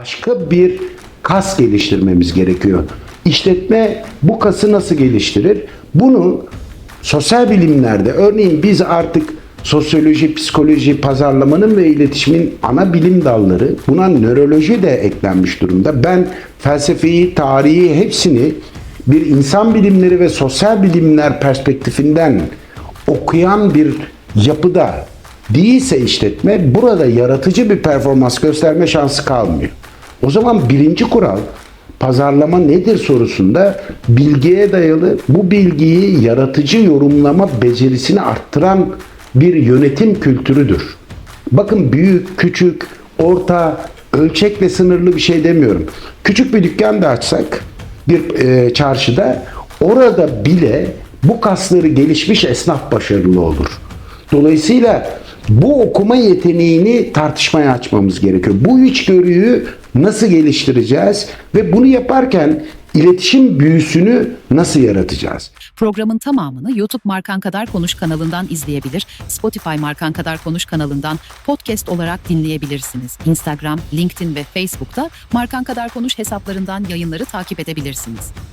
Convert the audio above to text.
başka bir kas geliştirmemiz gerekiyor. İşletme bu kası nasıl geliştirir? Bunu sosyal bilimlerde örneğin biz artık sosyoloji, psikoloji, pazarlamanın ve iletişimin ana bilim dalları buna nöroloji de eklenmiş durumda. Ben felsefeyi, tarihi hepsini bir insan bilimleri ve sosyal bilimler perspektifinden okuyan bir yapıda değilse işletme burada yaratıcı bir performans gösterme şansı kalmıyor. O zaman birinci kural pazarlama nedir sorusunda bilgiye dayalı bu bilgiyi yaratıcı yorumlama becerisini arttıran bir yönetim kültürüdür. Bakın büyük, küçük, orta, ölçekle sınırlı bir şey demiyorum. Küçük bir dükkan da açsak bir e, çarşıda orada bile bu kasları gelişmiş esnaf başarılı olur. Dolayısıyla bu okuma yeteneğini tartışmaya açmamız gerekiyor. Bu içgörüyü nasıl geliştireceğiz ve bunu yaparken iletişim büyüsünü nasıl yaratacağız? Programın tamamını YouTube Markan Kadar Konuş kanalından izleyebilir, Spotify Markan Kadar Konuş kanalından podcast olarak dinleyebilirsiniz. Instagram, LinkedIn ve Facebook'ta Markan Kadar Konuş hesaplarından yayınları takip edebilirsiniz.